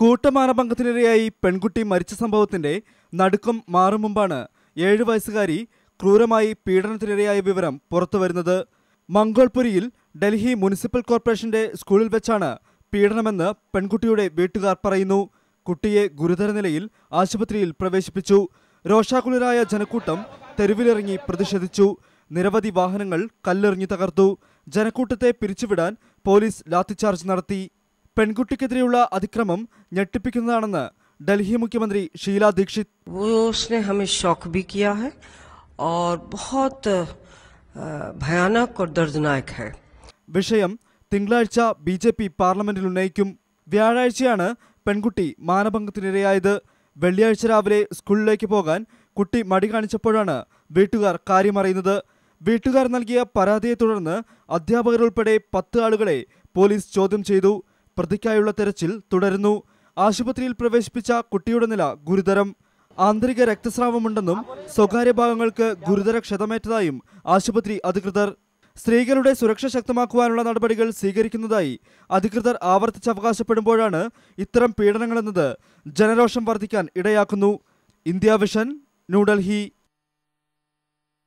കൂട്ടമാനഭംഗത്തിനിരയായി പെൺകുട്ടി മരിച്ച സംഭവത്തിന്റെ നടുക്കം മാറും മുമ്പാണ് ഏഴു വയസ്സുകാരി ക്രൂരമായി പീഡനത്തിനിരയായ വിവരം പുറത്തുവരുന്നത് മംഗോൾപുരിയിൽ ഡൽഹി മുനിസിപ്പൽ കോർപ്പറേഷന്റെ സ്കൂളിൽ വെച്ചാണ് പീഡനമെന്ന് പെൺകുട്ടിയുടെ വീട്ടുകാർ പറയുന്നു. കുട്ടിയെ ഗുരുതര നിലയിൽ ആശുപത്രിയിൽ പ്രവേശിപ്പിച്ചു. രോഷാകുലരായ ജനക്കൂട്ടം തെരുവിലിറങ്ങി പ്രതിഷേധിച്ചു. നിരവധി വാഹനങ്ങൾ കല്ലെറിഞ്ഞു തകർത്തു. ജനക്കൂട്ടത്തെ പിരിച്ചുവിടാൻ പോലീസ് ലാത്തിച്ചാർജ് നടത്തി. പെൺകുട്ടിക്കെതിരെയുള്ള അതിക്രമം ഞെട്ടിപ്പിക്കുന്നതാണെന്ന് ഡൽഹി മുഖ്യമന്ത്രി ഷീല ദീക്ഷിത്. വിഷയം തിങ്കളാഴ്ച ബി ജെ പി പാർലമെന്റിൽ ഉന്നയിക്കും. വ്യാഴാഴ്ചയാണ് പെൺകുട്ടി മാനഭംഗത്തിനിരയായത്. വെള്ളിയാഴ്ച രാവിലെ സ്കൂളിലേക്ക് പോകാൻ കുട്ടി മടി കാണിച്ചപ്പോഴാണ് വീട്ടുകാർ കാര്യമറിയുന്നത്. വീട്ടുകാർ നൽകിയ പരാതിയെ തുടർന്ന് അധ്യാപകരുൾപ്പെടെ പത്ത് ആളുകളെ പോലീസ് ചോദ്യം ചെയ്തു. പ്രതിക്കായുള്ള തെരച്ചിൽ തുടരുന്നു. ആശുപത്രിയിൽ പ്രവേശിപ്പിച്ച കുട്ടിയുടെ നില ഗുരുതരം. ആന്തരിക രക്തസ്രാവമുണ്ടെന്നും സ്വകാര്യ ഭാഗങ്ങൾക്ക് ഗുരുതര ക്ഷതമേറ്റതായും ആശുപത്രി അധികൃതർ. സ്ത്രീകളുടെ സുരക്ഷ ശക്തമാക്കുവാനുള്ള നടപടികൾ സ്വീകരിക്കുന്നതായി അധികൃതർ ആവർത്തിച്ച് അവകാശപ്പെടുമ്പോഴാണ് ഇത്തരം പീഡനങ്ങളെന്നത് ജനരോഷം വർദ്ധിക്കാൻ ഇടയാക്കുന്നു. India vision New Delhi.